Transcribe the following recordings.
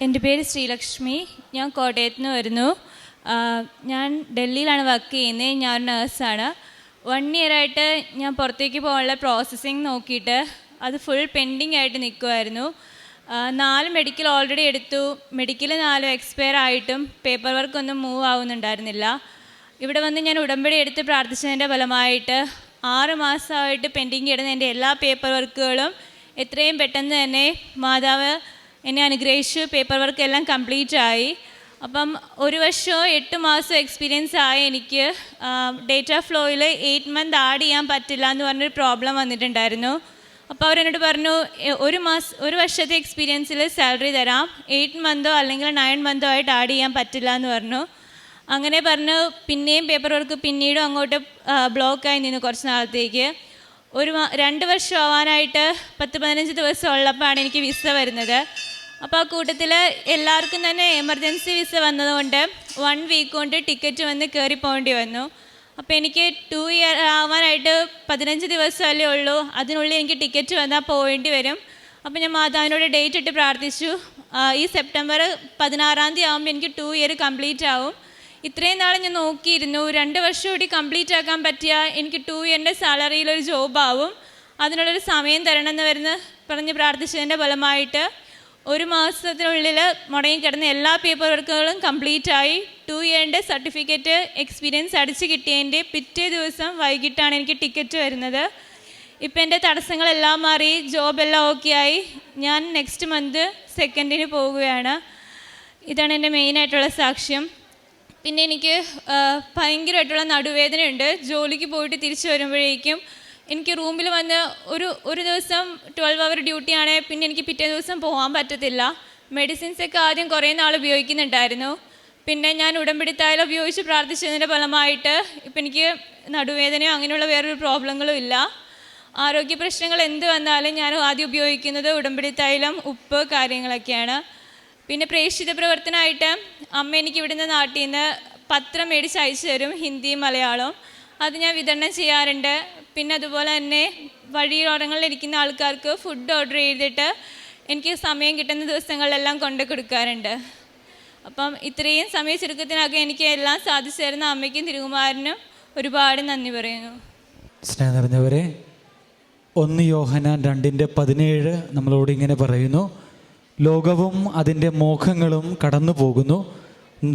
എന്റെ പേര് ശ്രീലക്ഷ്മി. ഞാൻ കോട്ടയത്ത് നിന്ന് വരുന്നു. ഞാൻ ഡൽഹിയിലാണ് വർക്ക് ചെയ്യുന്നത്. ഞാൻ നേഴ്സാണ്. വൺ ഇയറായിട്ട് ഞാൻ പുറത്തേക്ക് പോകാനുള്ള പ്രോസസ്സിങ് നോക്കിയിട്ട് അത് ഫുൾ പെൻഡിങ് ആയിട്ട് നിൽക്കുമായിരുന്നു നാല് മെഡിക്കൽ ഓൾറെഡി എടുത്തു. മെഡിക്കൽ നാലും എക്സ്പയർ ആയിട്ടും പേപ്പർ വർക്ക് ഒന്നും മൂവ് ആവുന്നുണ്ടായിരുന്നില്ല. ഇവിടെ വന്ന് ഞാൻ ഉടമ്പടി എടുത്ത് പ്രാർത്ഥിച്ചതിന്റെ ഫലമായിട്ട് ആറ് മാസമായിട്ട് പെൻഡിങ് കിടന്ന എന്റെ എല്ലാ പേപ്പർ വർക്കുകളും എത്രയും പെട്ടെന്ന് തന്നെ മാതാവ് എന്നെ അനുഗ്രഹിച്ചു. പേപ്പർ വർക്ക് എല്ലാം കംപ്ലീറ്റ് ആയി. അപ്പം ഒരു വർഷവും എട്ട് മാസം എക്സ്പീരിയൻസ് ആയി എനിക്ക് ഡേറ്റ ഫ്ലോയിൽ എയ്റ്റ് മന്ത് ആഡ് ചെയ്യാൻ പറ്റില്ല എന്ന് പറഞ്ഞൊരു പ്രോബ്ലം വന്നിട്ടുണ്ടായിരുന്നു. അപ്പോൾ അവരെന്നോട് പറഞ്ഞു ഒരു മാസം ഒരു വർഷത്തെ എക്സ്പീരിയൻസിൽ സാലറി തരാം. എയ്റ്റ് മന്തോ അല്ലെങ്കിൽ നയൻ മന്തോ ആയിട്ട് ആഡ് ചെയ്യാൻ പറ്റില്ല എന്ന് പറഞ്ഞു. അങ്ങനെ പറഞ്ഞു. പിന്നെയും പേപ്പർ വർക്ക് പിന്നീടും അങ്ങോട്ട് ബ്ലോക്കായി നിന്നു കുറച്ച് നാളത്തേക്ക്. ഒരു രണ്ട് വർഷം ആവാനായിട്ട് പത്ത് പതിനഞ്ച് ദിവസം ഉള്ളപ്പോഴാണ് എനിക്ക് വിസ വരുന്നത്. അപ്പോൾ ആ കൂട്ടത്തിൽ എല്ലാവർക്കും തന്നെ എമർജൻസി വിസ വന്നതുകൊണ്ട് വൺ വീക്ക് കൊണ്ട് ടിക്കറ്റ് വന്ന് കയറി പോകേണ്ടി വന്നു. അപ്പോൾ എനിക്ക് ടു ഇയർ ആവാനായിട്ട് പതിനഞ്ച് ദിവസമല്ലേ ഉള്ളൂ. അതിനുള്ളിൽ എനിക്ക് ടിക്കറ്റ് വന്നാൽ പോകേണ്ടി വരും. അപ്പോൾ ഞാൻ മാതാവിനോട് ഡേറ്റ് ഇട്ട് പ്രാർത്ഥിച്ചു. ഈ സെപ്റ്റംബർ പതിനാറാം തീയതി ആകുമ്പോൾ എനിക്ക് ടു ഇയർ കംപ്ലീറ്റ് ആവും. ഇത്രയും നാൾ ഞാൻ നോക്കിയിരുന്നു. രണ്ട് വർഷം കൂടി കംപ്ലീറ്റ് ആക്കാൻ പറ്റിയ എനിക്ക് ടു ഇയറിന്റെ സാലറിയിലൊരു ജോബാവും അതിനുള്ളൊരു സമയം തരണമെന്ന് വരുന്ന പറഞ്ഞ് പ്രാർത്ഥിച്ചതിന്റെ ഫലമായിട്ട് ഒരു മാസത്തിനുള്ളിൽ മുടങ്ങി കിടന്ന എല്ലാ പേപ്പർ വർക്കുകളും കംപ്ലീറ്റ് ആയി. ടു ഇയറിന്റെ സർട്ടിഫിക്കറ്റ് എക്സ്പീരിയൻസ് അടിച്ച് കിട്ടിയതിന്റെ പിറ്റേ ദിവസം വൈകിട്ടാണ് എനിക്ക് ടിക്കറ്റ് വരുന്നത്. ഇപ്പം എന്റെ തടസ്സങ്ങളെല്ലാം മാറി ജോബെല്ലാം ഓക്കെ ആയി. ഞാൻ നെക്സ്റ്റ് മന്ത് സെക്കൻഡിന് പോവുകയാണ്. ഇതാണ് എന്റെ മെയിനായിട്ടുള്ള സാക്ഷ്യം. പിന്നെ എനിക്ക് ഭയങ്കരമായിട്ടുള്ള നടുവേദനയുണ്ട്. ജോലിക്ക് പോയിട്ട് തിരിച്ചു വരുമ്പോഴേക്കും എനിക്ക് റൂമിൽ വന്ന് ഒരു ഒരു ദിവസം ട്വൽവ് അവർ ഡ്യൂട്ടിയാണ് പിന്നെ എനിക്ക് പിറ്റേ ദിവസം പോകാൻ പറ്റത്തില്ല. മെഡിസിൻസ് ഒക്കെ ആദ്യം കുറേ നാൾ ഉപയോഗിക്കുന്നുണ്ടായിരുന്നു. പിന്നെ ഞാൻ ഉടമ്പിടിത്തായാലും ഉപയോഗിച്ച് പ്രാർത്ഥിച്ചതിന്റെ ഫലമായിട്ട് ഇപ്പം എനിക്ക് നടുവേദനയോ അങ്ങനെയുള്ള വേറൊരു പ്രോബ്ലങ്ങളും ഇല്ല. ആരോഗ്യ പ്രശ്നങ്ങൾ എന്ത് വന്നാലും ഞാൻ ആദ്യം ഉപയോഗിക്കുന്നത് ഉടമ്പടി ഉപ്പ് കാര്യങ്ങളൊക്കെയാണ്. പിന്നെ പ്രേക്ഷിത പ്രവർത്തനമായിട്ട് അമ്മ എനിക്ക് ഇവിടുന്ന് നാട്ടിൽ നിന്ന് പത്രം മേടിച്ച് അയച്ചു തരും ഹിന്ദിയും മലയാളവും അത് ഞാൻ വിതരണം ചെയ്യാറുണ്ട്. പിന്നെ അതുപോലെ തന്നെ വഴിയോരങ്ങളിൽ ഇരിക്കുന്ന ആൾക്കാർക്ക് ഫുഡ് ഓർഡർ ചെയ്തിട്ട് എനിക്ക് സമയം കിട്ടുന്ന ദിവസങ്ങളിലെല്ലാം കൊണ്ട് കൊടുക്കാറുണ്ട്. അപ്പം ഇത്രയും സമയ ചുരുക്കത്തിനകം എനിക്ക് എല്ലാം സാധിച്ചു തരുന്ന അമ്മയ്ക്കും തിരുകുമാരനും ഒരുപാട് നന്ദി പറയുന്നു. സ്നേഹം നിറഞ്ഞവരെ ഒന്ന് യോഹനാൻ രണ്ടിന്റെ പതിനേഴ് നമ്മളോട് ഇങ്ങനെ പറയുന്നു ലോകവും അതിന്റെ മോഹങ്ങളും കടന്നു പോകുന്നു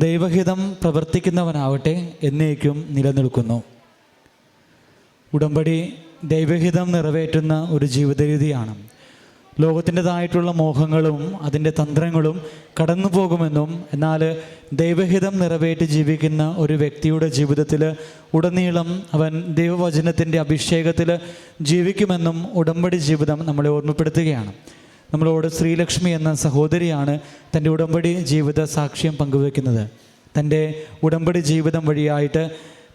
ദൈവഹിതം പ്രവർത്തിക്കുന്നവനാവട്ടെ എന്നേക്കും നിലനിൽക്കുന്നു. ഉടമ്പടി ദൈവഹിതം നിറവേറ്റുന്ന ഒരു ജീവിതരീതിയാണ്. ലോകത്തിന്റെതായിട്ടുള്ള മോഹങ്ങളും അതിന്റെ തന്ത്രങ്ങളും കടന്നു പോകുമെന്നും എന്നാൽ ദൈവഹിതം നിറവേറ്റി ജീവിക്കുന്ന ഒരു വ്യക്തിയുടെ ജീവിതത്തിൽ ഉടനീളം അവൻ ദൈവവചനത്തിന്റെ അഭിഷേകത്തിൽ ജീവിക്കുമെന്നും ഉടമ്പടി ജീവിതം നമ്മളെ ഓർമ്മപ്പെടുത്തുകയാണ്. നമ്മളോട് ശ്രീലക്ഷ്മി എന്ന സഹോദരിയാണ് തന്റെ ഉടമ്പടി ജീവിത സാക്ഷ്യം പങ്കുവെക്കുന്നത് തന്റെ ഉടമ്പടി ജീവിതം വഴിയായിട്ട്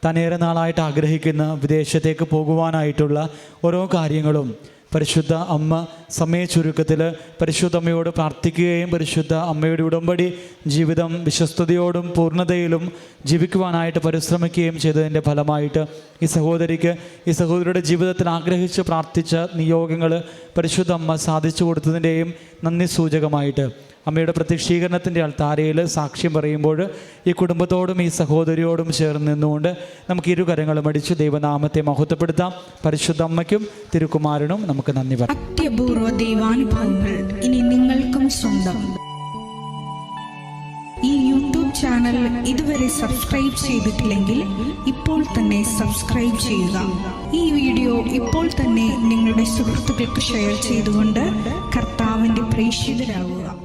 തന്നേറെ നാളായിട്ട് ആഗ്രഹിക്കുന്ന വിദേശത്തേക്ക് പോകുവാനായിട്ടുള്ള ഓരോ കാര്യങ്ങളും. പരിശുദ്ധ അമ്മ സമയ ചുരുക്കത്തിൽ പരിശുദ്ധ അമ്മയോട് പ്രാർത്ഥിക്കുകയും പരിശുദ്ധ അമ്മയുടെ ഉടമ്പടി ജീവിതം വിശ്വസ്തയോടും പൂർണതയിലും ജീവിക്കുവാനായിട്ട് പരിശ്രമിക്കുകയും ചെയ്തതിന്റെ ഫലമായിട്ട് ഈ സഹോദരിക്ക് ഈ സഹോദരിയുടെ ജീവിതത്തിൽ ആഗ്രഹിച്ച് പ്രാർത്ഥിച്ച നിയോഗങ്ങൾ പരിശുദ്ധ അമ്മ സാധിച്ചു കൊടുത്തതിന്റെയും നന്ദി സൂചകമായിട്ട്. അമ്മയുടെ പ്രത്യക്ഷീകരണത്തിന്റെ അൾത്താരയിൽ സാക്ഷ്യം പറയുമ്പോൾ ഈ കുടുംബത്തോടും ഈ സഹോദരിയോടും ചേർന്ന് നിന്നുകൊണ്ട് നമുക്ക് ഇരുകരങ്ങളും അടിച്ച് ദൈവനാമത്തെ മഹത്വപ്പെടുത്താം. പരിശുദ്ധ അമ്മയ്ക്കും തിരുക്കുമാരനും നമുക്ക് നന്ദി പറയാം. അത്യപൂർവ ദൈവാനുഭവങ്ങൾ ഇനി നിങ്ങൾക്കും സ്വന്തം. ഈ യൂട്യൂബ് ചാനൽ ഇതുവരെ സബ്സ്ക്രൈബ് ചെയ്തിട്ടില്ലെങ്കിൽ ഇപ്പോൾ തന്നെ സബ്സ്ക്രൈബ് ചെയ്യുക. ഈ വീഡിയോ ഇപ്പോൾ തന്നെ നിങ്ങളുടെ സുഹൃത്തുക്കൾക്ക് ഷെയർ ചെയ്തുകൊണ്ട് കർത്താവിന്റെ പ്രേക്ഷിതരാകുക